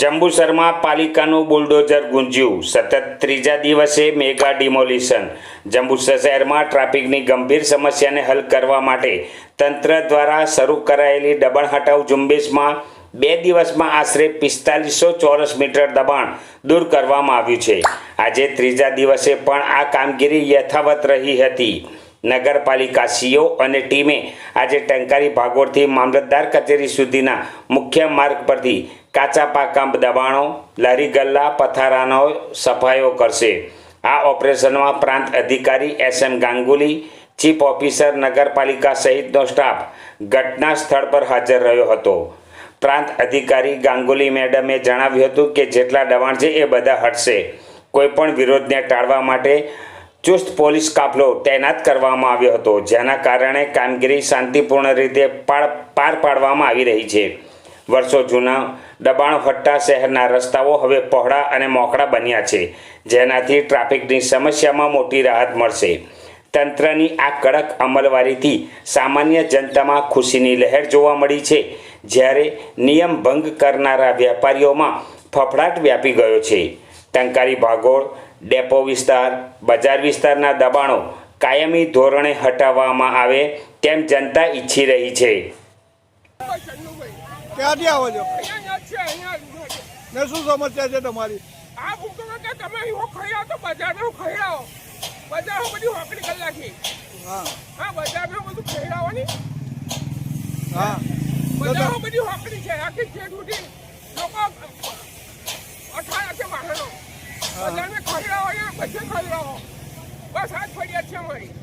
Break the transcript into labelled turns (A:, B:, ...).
A: જંબુસરમાં પાલિકાનું bulldozer ગુંજ્યું. સતત ત્રીજા દિવસે મેગા ડિમોલિશન. જંબુસર શહેરમાં ટ્રાફિકની ગંભીર સમસ્યાને હલ કરવા માટે તંત્ર દ્વારા શરૂ કરાયેલી દબાણ હટાવ ઝુંબેશમાં બે દિવસમાં આશરે પિસ્તાલીસો ચોરસ મીટર દબાણ દૂર કરવામાં આવ્યું છે. આજે ત્રીજા દિવસે પણ આ કામગીરી યથાવત રહી હતી. નગરપાલિકા સીઓ અને ટીમે આજે ટંકારી ભાગોળથી મામલતદાર કચેરી સુધીના મુખ્ય માર્ગ પરથી કાચા પાકા દબાણો, લારી ગલ્લા, પથારાનો સફાયો કરશે. આ ઓપરેશનમાં પ્રાંત અધિકારી S M Ganguly, chief officer નગરપાલિકા સહિતનો સ્ટાફ ઘટના સ્થળ પર હાજર રહ્યો હતો. પ્રાંત અધિકારી ગાંગુલી મેડમે જણાવ્યું હતું કે જેટલા દબાણ છે એ બધા હટશે. કોઈપણ વિરોધને ટાળવા માટે ચુસ્ત પોલીસ કાફલો તૈનાત કરવામાં આવ્યો હતો, જેના કારણે કામગીરી શાંતિપૂર્ણ રીતે પાર પાડવામાં આવી રહી છે. વર્ષો જૂના દબાણ ફટ્ટા શહેરના રસ્તાઓ હવે પહોળા અને મોકળા બન્યા છે, જેનાથી ટ્રાફિકની સમસ્યામાં મોટી રાહત મળશે. તંત્રની આ કડક અમલવારીથી સામાન્ય જનતામાં ખુશીની લહેર જોવા મળી છે, જ્યારે નિયમ ભંગ કરનારા વેપારીઓમાં ફફડાટ વ્યાપી ગયો છે. ટંકારી ભાગોળ ડેપો વિસ્તાર બજાર વિસ્તારના દબાણો કાયમી ધોરણે હટાવવામાં આવે તેમ જનતા ઈચ્છી રહી છે.
B: ક્યાંથી આવો છો?
C: અહીંયા છે અહીંયા
B: ને શું સમસ્યા છે તમારી?
C: આ ભૂખતો કે તમે એવો ખાઈ તો બજારમાં ખાઈ આવો બજારમાં બધી હોકડી કરી નાખી
B: હા.
C: હા બજારમાં બધું ખાઈ આવવાની
B: હા.
C: બજારમાં બધી હોકડી છે. આખી સુધી લોકો અઠાર છે વાહનો. બજારમાં ખાઈ